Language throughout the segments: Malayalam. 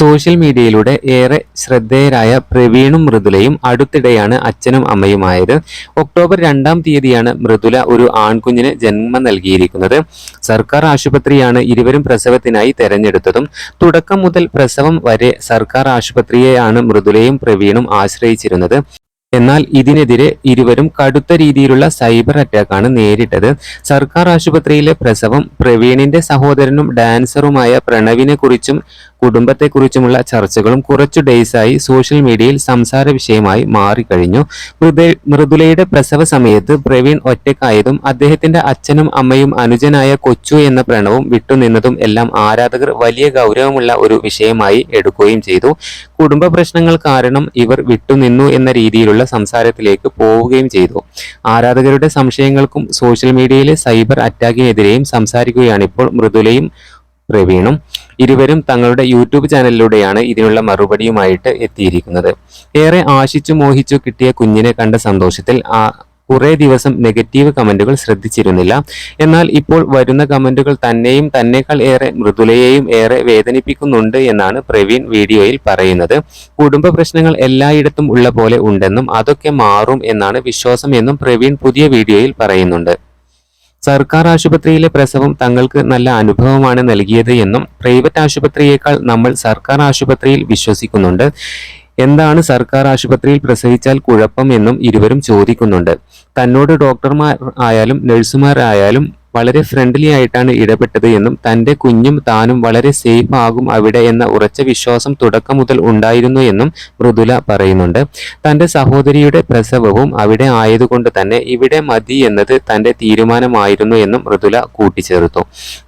സോഷ്യൽ മീഡിയയിലൂടെ ഏറെ ശ്രദ്ധേയരായ പ്രവീണും മൃദുലയും അടുത്തിടെയാണ് അച്ഛനും അമ്മയുമായത്. ഒക്ടോബർ രണ്ടാം തീയതിയാണ് മൃദുല ഒരു ആൺകുഞ്ഞിന് ജന്മം നൽകിയിരിക്കുന്നത്. സർക്കാർ ആശുപത്രിയാണ് ഇരുവരും പ്രസവത്തിനായി തെരഞ്ഞെടുത്തതും. തുടക്കം മുതൽ പ്രസവം വരെ സർക്കാർ ആശുപത്രിയെയാണ് മൃദുലയും പ്രവീണും ആശ്രയിച്ചിരുന്നത്. എന്നാൽ ഇതിനെതിരെ ഇരുവരും കടുത്ത രീതിയിലുള്ള സൈബർ അറ്റാക്കാണ് നേരിട്ടത്. സർക്കാർ ആശുപത്രിയിലെ പ്രസവം പ്രവീണിന്റെ സഹോദരനും ഡാൻസറുമായ പ്രണവിനെ കുറിച്ചും കുടുംബത്തെക്കുറിച്ചുമുള്ള ചർച്ചകളും കുറച്ചു ഡേയ്സായി സോഷ്യൽ മീഡിയയിൽ സംസാര വിഷയമായി മാറിക്കഴിഞ്ഞു. മൃദ മൃദുലയുടെ പ്രസവ സമയത്ത് പ്രവീൺ ഒറ്റക്കായതും അദ്ദേഹത്തിന്റെ അച്ഛനും അമ്മയും അനുജനായ കൊച്ചു എന്ന പ്രണവും വിട്ടുനിന്നതും എല്ലാം ആരാധകർ വലിയ ഗൗരവമുള്ള ഒരു വിഷയമായി എടുക്കുകയും ചെയ്തു. കുടുംബ പ്രശ്നങ്ങൾ കാരണം ഇവർ വിട്ടുനിന്നു എന്ന രീതിയിലുള്ള സംസാരത്തിലേക്ക് പോവുകയും ചെയ്തു. ആരാധകരുടെ സംശയങ്ങൾക്കും സോഷ്യൽ മീഡിയയിലെ സൈബർ അറ്റാക്കിനെതിരെയും സംസാരിക്കുകയാണ് ഇപ്പോൾ മൃദുലയും പ്രവീണും ഇരുവരും തങ്ങളുടെ യൂട്യൂബ് ചാനലിലൂടെയാണ് ഇതിനുള്ള മറുപടിയുമായിട്ട് എത്തിയിരിക്കുന്നത്. ഏറെ ആശിച്ചു മോഹിച്ചു കിട്ടിയ കുഞ്ഞിനെ കണ്ട സന്തോഷത്തിൽ ആ കുറേ ദിവസം നെഗറ്റീവ് കമന്റുകൾ ശ്രദ്ധിച്ചിരുന്നില്ല. എന്നാൽ ഇപ്പോൾ വരുന്ന കമന്റുകൾ തന്നെയും തന്നെക്കാൾ ഏറെ മൃദുലയെയും ഏറെ വേദനിപ്പിക്കുന്നുണ്ട് എന്നാണ് പ്രവീൺ വീഡിയോയിൽ പറയുന്നത്. കുടുംബ പ്രശ്നങ്ങൾ എല്ലായിടത്തും ഉള്ള പോലെ ഉണ്ടെന്നും അതൊക്കെ മാറും എന്നാണ് വിശ്വാസം എന്നും പ്രവീൺ പുതിയ വീഡിയോയിൽ പറയുന്നുണ്ട്. സർക്കാർ ആശുപത്രിയിലെ പ്രസവം തങ്ങൾക്ക് നല്ല അനുഭവമാണ് നൽകിയത് എന്നും പ്രൈവറ്റ് ആശുപത്രിയേക്കാൾ നമ്മൾ സർക്കാർ ആശുപത്രിയിൽ വിശ്വസിക്കുന്നുണ്ട്. എന്താണ് സർക്കാർ ആശുപത്രിയിൽ പ്രസവിച്ചാൽ കുഴപ്പം എന്നും ഇരുവരും ചോദിക്കുന്നുണ്ട്. തന്നോട് ഡോക്ടർമാർ ആയാലും നഴ്സുമാർ ആയാലും വളരെ ഫ്രണ്ട്ലി ആയിട്ടാണ് ഇടപെട്ടത് എന്നും തന്റെ കുഞ്ഞും താനും വളരെ സേഫ് ആകും അവിടെ എന്ന ഉറച്ച വിശ്വാസം തുടക്കം മുതൽ ഉണ്ടായിരുന്നു എന്നും മൃദുല പറയുന്നുണ്ട്. തന്റെ സഹോദരിയുടെ പ്രസവവും അവിടെ ആയതുകൊണ്ട് തന്നെ ഇവിടെ മതി എന്നത് തന്റെ തീരുമാനമായിരുന്നു എന്നും മൃദുല കൂട്ടിച്ചേർത്തു.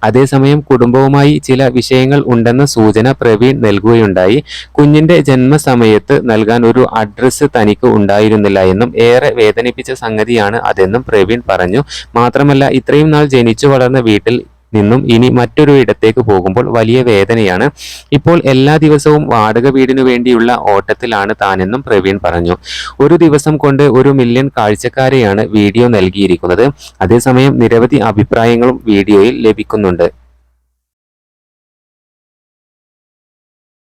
അതേസമയം കുടുംബവുമായി ചില വിഷയങ്ങൾ ഉണ്ടെന്ന സൂചന പ്രവീൺ നൽകുകയുണ്ടായി. കുഞ്ഞിന്റെ ജന്മസമയത്ത് നൽകാൻ ഒരു അഡ്രസ്സ് തനിക്ക് ഉണ്ടായിരുന്നില്ല എന്നും ഏറെ വേദനിപ്പിച്ച സംഗതിയാണ് അതെന്നും പ്രവീൺ പറഞ്ഞു. മാത്രമല്ല ഇത്രയും നാൾ ജനിച്ചു വളർന്ന വീട്ടിൽ നിന്നും ഇനി മറ്റൊരു ഇടത്തേക്ക് പോകുമ്പോൾ വലിയ വേദനയാണ്. ഇപ്പോൾ എല്ലാ ദിവസവും വാടക വീടിനു വേണ്ടിയുള്ള ഓട്ടത്തിലാണ് താനെന്നും പ്രവീൺ പറഞ്ഞു. ഒരു ദിവസം കൊണ്ട് ഒരു മില്യൺ കാഴ്ചക്കാരെയാണ് വീഡിയോ നൽകിയിരിക്കുന്നത്. അതേസമയം നിരവധി അഭിപ്രായങ്ങളും വീഡിയോയിൽ ലഭിക്കുന്നുണ്ട്.